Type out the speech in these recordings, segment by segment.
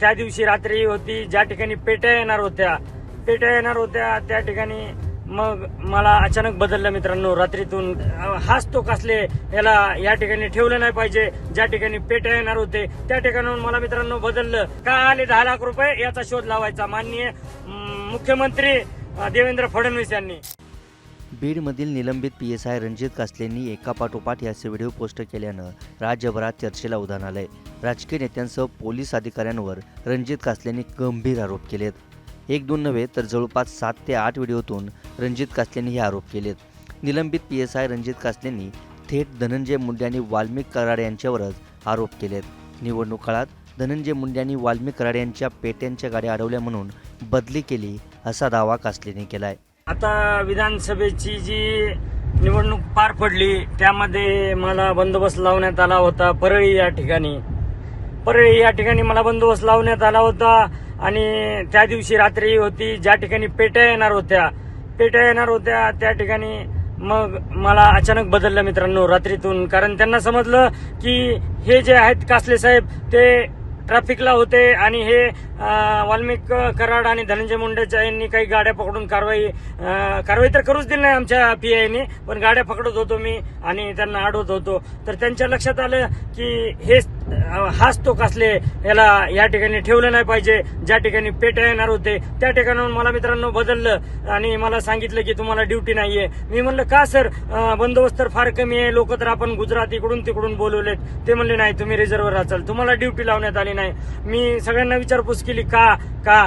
त्या दिवशी रात्री होती ज्या ठिकाणी पेट्या येणार होत्या पेट्या येणार होत्या त्या ठिकाणी मग मला अचानक बदललं मित्रांनो रात्रीतून. हाच तो कसले याला या ठिकाणी ठेवलं नाही पाहिजे ज्या ठिकाणी पेट्या येणार होते त्या ठिकाणाहून मला मित्रांनो बदललं. का आले दहा लाख रुपये? याचा शोध लावायचा माननीय मुख्यमंत्री देवेंद्र फडणवीस यांनी. बीडमधील निलंबित पी एस आय रणजित कासलेंनी एकापाठोपाठ याचे व्हिडिओ पोस्ट केल्यानं राज्यभरात चर्चेला उधाण आलंय. राजकीय नेत्यांसह पोलीस अधिकाऱ्यांवर रणजित कासलेंनी गंभीर आरोप केलेत. एक दोन नव्हे तर जवळपास सात ते आठ व्हिडिओतून रणजित कासलेंनी हे आरोप केलेत. निलंबित पी एस आय रणजित कासलेंनी थेट धनंजय मुंडे आणि वाल्मिक कराड यांच्यावरच आरोप केलेत. निवडणूक काळात धनंजय मुंडे आणि वाल्मिक कराड यांच्या पेट्यांच्या गाड्या अडवल्या म्हणून बदली केली असा दावा कासलेंनी केलाय. आता विधानसभेची जी निवडणूक पार पडली त्यामध्ये मला बंदोबस्त लावण्यात आला होता परळी या ठिकाणी. परळी या ठिकाणी मला बंदोबस्त लावण्यात आला होता आणि त्या दिवशी रात्री होती ज्या ठिकाणी पेट्या येणार होत्या. पेट्या येणार होत्या त्या ठिकाणी मग मला अचानक बदललं मित्रांनो रात्रीतून. कारण त्यांना समजलं की हे जे आहेत कासले साहेब ते ट्रॅफिकला होते आणि हे वाल्मिक कराड आणि धनंजय मुंडेच्या यांनी काही गाड्या पकडून कारवाई कारवाई तर करूच दिली नाही आमच्या पीआयने पण गाड्या पकडत होतो मी आणि त्यांना अडवत होतो. तर त्यांच्या लक्षात आलं की हे हाच तो कसले याला या ठिकाणी ठेवलं नाही पाहिजे ज्या ठिकाणी पेट्या येणार होते त्या ठिकाणाहून मला मित्रांनो बदललं आणि मला सांगितलं की तुम्हाला ड्युटी नाहीये. मी म्हणलं का सर? बंदोबस्त तर फार कमी आहे. लोक तर आपण गुजरात इकडून तिकडून बोलवलेत. ते म्हणले नाही तुम्ही रिझर्व्हर असाल तुम्हाला ड्युटी लावण्यात आली नाही. मी सगळ्यांना विचारपूस केली का? का?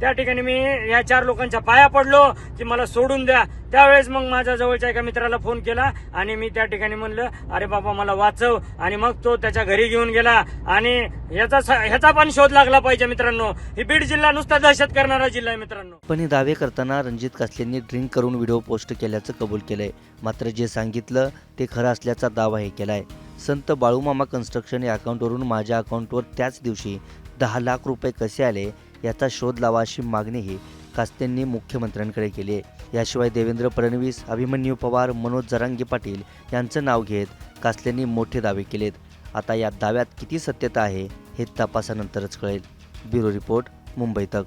त्या ठिकाणी मी या चार लोकांच्या पाया पडलो की मला सोडून द्या. त्यावेळेस मग माझ्या जवळच्या एका मित्राला फोन केला आणि मी त्या ठिकाणी म्हणलं अरे बाबा मला वाचव. आणि मग तो त्याच्या घरी घेऊन गेला. आणि ह्याचा ह्याचा पण शोध लागला पाहिजे मित्रांनो. ही बीड जिल्हा नुसता दहशत करणारा जिल्हा आहे मित्रांनो. पण हे दावे करताना रणजित कासलेंनी ड्रिंक करून व्हिडिओ पोस्ट केल्याचं कबूल केलंय. मात्र जे सांगितलं ते खरं असल्याचा दावाही केलाय. संत बाळूमामा कन्स्ट्रक्शन या अकाउंटवरून माझ्या अकाउंटवर त्याच दिवशी दहा लाख रुपये कसे आले याचा शोध लावा अशी मागणीही कास्तेंनी मुख्यमंत्र्यांकडे केली आहे. याशिवाय देवेंद्र फडणवीस अभिमन्यू पवार मनोज जरांगे पाटील यांचं नाव घेत कास्तेंनी मोठे दावे केलेत. आता या दाव्यात किती सत्यता आहे हे तपासानंतरच कळेल. ब्युरो रिपोर्ट मुंबई तक.